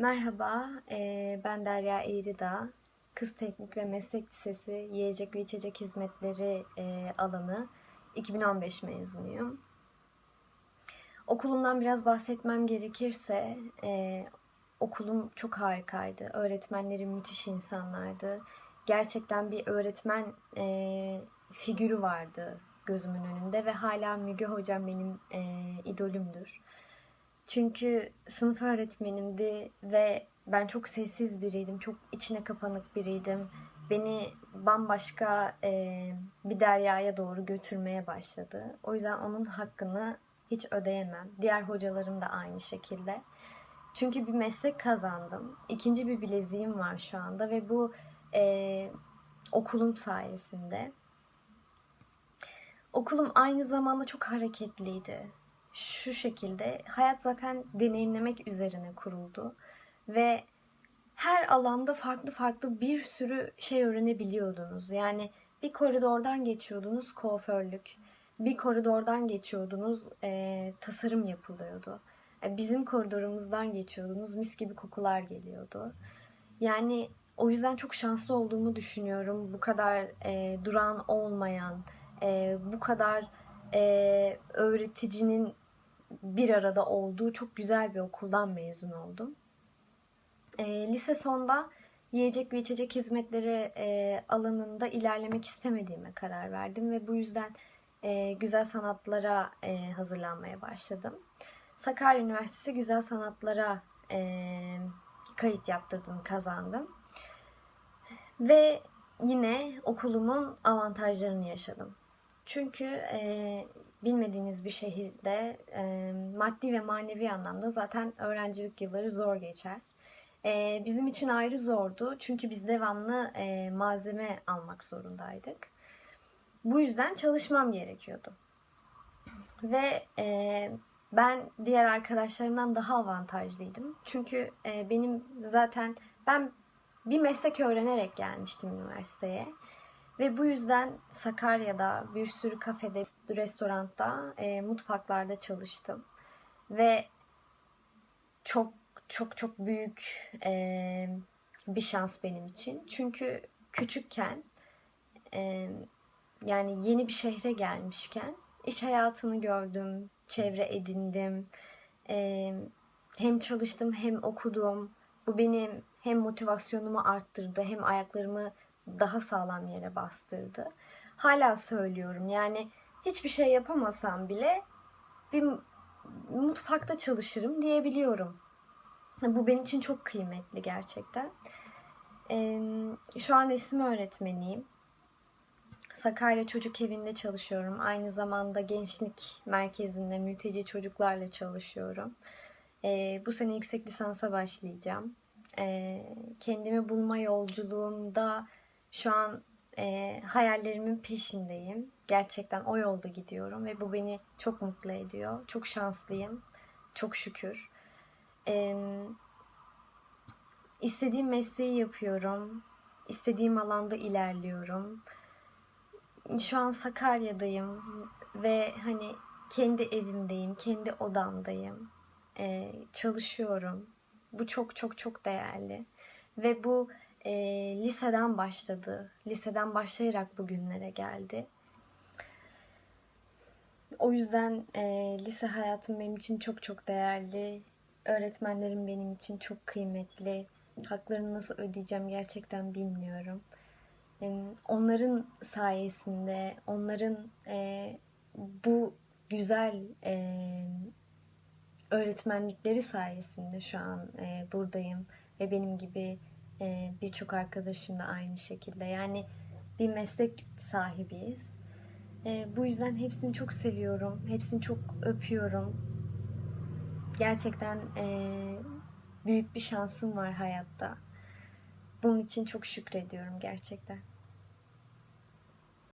Merhaba, ben Derya Eğridağ. Kız Teknik ve Meslek Lisesi Yiyecek ve İçecek Hizmetleri alanı 2015 mezunuyum. Okulumdan biraz bahsetmem gerekirse, okulum çok harikaydı. Öğretmenlerim müthiş insanlardı. Gerçekten bir öğretmen figürü vardı gözümün önünde ve hala Müge Hocam benim idolümdür. Çünkü sınıf öğretmenimdi ve ben çok sessiz biriydim, çok içine kapanık biriydim. Beni bambaşka eee, bir deryaya doğru götürmeye başladı. O yüzden onun hakkını hiç ödeyemem. Diğer hocalarım da aynı şekilde. Çünkü bir meslek kazandım. İkinci bir bileziğim var şu anda ve bu eee, okulum sayesinde. Okulum aynı zamanda çok hareketliydi. Şu şekilde hayat zaten deneyimlemek üzerine kuruldu ve her alanda farklı farklı bir sürü şey öğrenebiliyordunuz. Yani bir koridordan geçiyordunuz kuaförlük, bir koridordan geçiyordunuz eee, tasarım yapılıyordu. E, Bizim koridorumuzdan geçiyordunuz mis gibi kokular geliyordu. Yani o yüzden çok şanslı olduğumu düşünüyorum. Bu kadar eee durağan olmayan, eee, bu kadar eee, öğreticinin bir arada olduğu çok güzel bir okuldan mezun oldum. Eee, lise sonda yiyecek ve içecek hizmetleri eee, alanında ilerlemek istemediğime karar verdim ve bu yüzden eee, güzel sanatlara eee, hazırlanmaya başladım. Sakarya Üniversitesi Güzel Sanatlara eee, kayıt yaptırdım, kazandım. Ve yine okulumun avantajlarını yaşadım. Çünkü e, bilmediğiniz bir şehirde e, maddi ve manevi anlamda zaten öğrencilik yılları zor geçer. E, bizim için ayrı zordu çünkü biz devamlı e, malzeme almak zorundaydık. Bu yüzden çalışmam gerekiyordu. Ve e, ben diğer arkadaşlarımdan daha avantajlıydım. Çünkü e, benim zaten ben bir meslek öğrenerek gelmiştim üniversiteye. Ve bu yüzden Sakarya'da bir sürü kafede, restoranda, e, mutfaklarda çalıştım. Ve çok çok çok büyük e, bir şans benim için. Çünkü küçükken e, yani yeni bir şehre gelmişken iş hayatını gördüm, çevre edindim. E, hem çalıştım hem okudum. Bu benim hem motivasyonumu arttırdı hem ayaklarımı daha sağlam yere bastırdı. Hala söylüyorum yani hiçbir şey yapamasam bile bir mutfakta çalışırım diyebiliyorum. Bu benim için çok kıymetli gerçekten. Şu an resim öğretmeniyim. Sakarya Çocuk Evi'nde çalışıyorum. Aynı zamanda gençlik merkezinde mülteci çocuklarla çalışıyorum. Ee, bu sene yüksek lisansa başlayacağım. Ee, kendimi bulma yolculuğumda şu an e, hayallerimin peşindeyim. Gerçekten o yolda gidiyorum ve bu beni çok mutlu ediyor. Çok şanslıyım. Çok şükür. Ee, istediğim mesleği yapıyorum. İstediğim alanda ilerliyorum. Şu an Sakarya'dayım ve hani kendi evimdeyim, kendi odamdayım. Ee, çalışıyorum. Bu çok çok çok değerli. Ve bu e, liseden başladı. Liseden başlayarak bugünlere geldi. O yüzden e, lise hayatım benim için çok çok değerli. Öğretmenlerim benim için çok kıymetli. Haklarını nasıl ödeyeceğim gerçekten bilmiyorum. E, onların sayesinde, onların e, bu güzel e, öğretmenlikleri sayesinde şu an e, buradayım ve benim gibi e, birçok arkadaşım da aynı şekilde. Yani bir meslek sahibiyiz. Bu yüzden hepsini çok seviyorum. Hepsini çok öpüyorum. Gerçekten büyük bir şansım var hayatta. Bunun için çok şükrediyorum gerçekten.